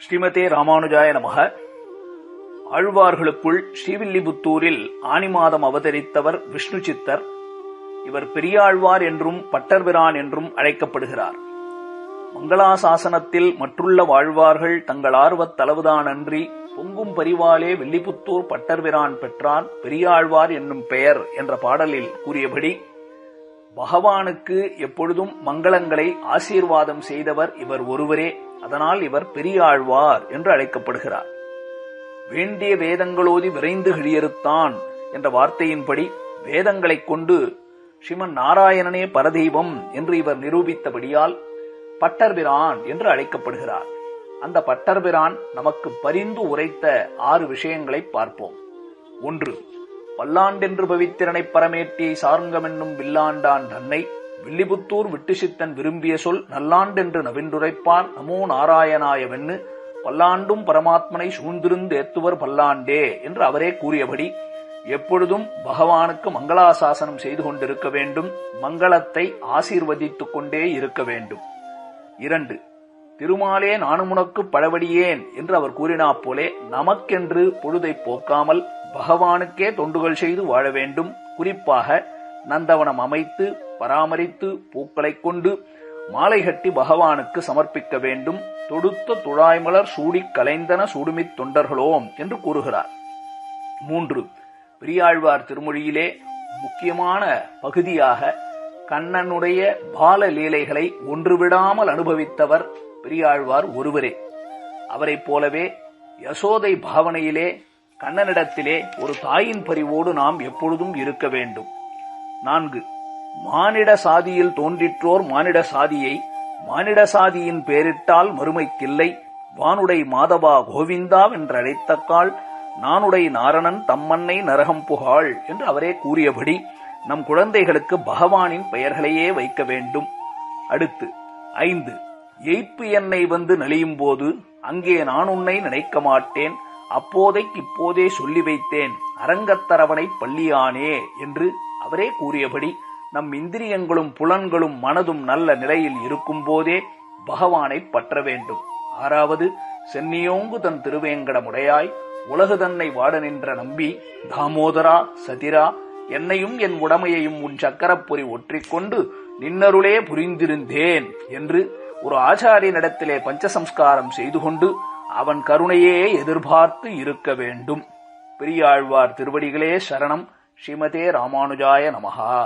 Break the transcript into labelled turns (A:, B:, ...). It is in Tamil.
A: ஸ்ரீமதே ராமானுஜாய நமக. ஆழ்வார்களுக்குள் ஸ்ரீவில்லிபுத்தூரில் ஆனி மாதம் அவதரித்தவர் விஷ்ணு சித்தர். இவர் பெரியாழ்வார் என்றும் பட்டர்பிரான் என்றும் அழைக்கப்படுகிறார். மங்களாசாசனத்தில் மற்றுள்ள வாழ்வார்கள் தங்கள் ஆர்வத் தளவுதானன்றி பொங்கும் பரிவாலே வில்லிபுத்தூர் பட்டர்பிரான் பெற்றான் பெரியாழ்வார் என்னும் பெயர் என்ற பாடலில் கூறியபடி பகவானுக்கு எப்பொழுதும் மங்களங்களை ஆசீர்வாதம் செய்தவர் இவர் ஒருவரே. அதனால் இவர் பெரியாழ்வார் என்று அழைக்கப்படுகிறார். வேண்டிய வேதங்களோதி விரைந்து கிழியறுத்தான் என்ற வார்த்தையின்படி வேதங்களைக் கொண்டு ஸ்ரீமன் நாராயணனே பரதெய்வம் என்று இவர் நிரூபித்தபடியால் பட்டர்பிரான் என்று அழைக்கப்படுகிறார். அந்த பட்டர்பிரான் நமக்கு பரிந்து உரைத்த ஆறு விஷயங்களை பார்ப்போம். ஒன்று பல்லாண்டென்று பவித்திரனை பரமேட்டியை சார்ங்கமென்னும் வில்லாண்டான் தன்னை வில்லிபுத்தூர் விட்டுசித்தன் விரும்பிய சொல் நல்லாண்டென்று நவின்றுரைப்பான் நமோ நாராயணாயவென்னு பல்லாண்டும் பரமாத்மனை சூழ்ந்திருந்து ஏத்துவர் பல்லாண்டே என்று அவரே கூறியபடி எப்பொழுதும் பகவானுக்கு மங்களாசாசனம் செய்து கொண்டிருக்க வேண்டும் மங்களத்தை ஆசீர்வதித்துக் கொண்டே இருக்க வேண்டும். இரண்டு திருமாலே நானுமுனக்கு பழவடியேன் என்று அவர் கூறினா போலே நமக்கென்று பொழுதை போக்காமல் பகவானுக்கே தொண்டுகள் செய்து வாழ வேண்டும். குறிப்பாக நந்தவனம் அமைத்து பராமரித்து பூக்களைக் கொண்டு மாலை கட்டி பகவானுக்கு சமர்ப்பிக்க வேண்டும். தொடுத்த துழாய்மலர் சூடிக் கலைந்தன சூடுமித் தொண்டர்களோம் என்று கூறுகிறார். மூன்று பெரியாழ்வார் திருமொழியிலே முக்கியமான பகுதியாக கண்ணனுடைய பால லீலைகளை ஒன்றுவிடாமல் அனுபவித்தவர் பெரியாழ்வார் ஒருவரே. அவரைப் போலவே யசோதை பாவனையிலே கண்ணனிடத்திலே ஒரு தாயின் பரிவோடு நாம் எப்பொழுதும் இருக்க வேண்டும். நான்கு. மானிட சாதியில் தோன்றிற்றோர் மானிட சாதியை மானிட சாதியின் பேரிட்டால் மறுமைக்கில்லை வானுடை மாதவா கோவிந்தா என்றழைத்தக்கால் நானுடை நாரணன் தம்மன்னை நரகம் புகாள் என்று அவரே கூறியபடி நம் குழந்தைகளுக்கு பகவானின் பெயர்களையே வைக்க வேண்டும். அடுத்து ஐந்து. எய்ப்பு என்னை வந்து நலியும் போது அங்கே நான் உன்னை நினைக்க மாட்டேன் அப்போதைக்கு இப்போதே சொல்லி வைத்தேன். அரங்கத்தரவனை பள்ளியானே என்று அவரே கூறியபடி நம் இந்திரியங்களும் புலன்களும் மனதும் நல்ல நிலையில் இருக்கும் போதே பகவானை பற்ற வேண்டும். ஆறாவது சென்னியோங்கு தன் திருவேங்கடமுடையாய் உலகு தன்னை வாட நின்ற நம்பி தாமோதரா சதிரா என்னையும் என் உடமையையும் உன் சக்கரப்பொறி ஒற்றிக்கொண்டு நின்னருளே புரிந்திருந்தேன் என்று ஒரு ஆச்சாரியனிடத்திலே பஞ்சசம்ஸ்காரம் செய்து கொண்டு அவன் கருணையே எதிர்பார்த்து இருக்க வேண்டும். பெரியாழ்வார் திருவடிகளே சரணம். ஸ்ரீமதே ராமானுஜாய நமகா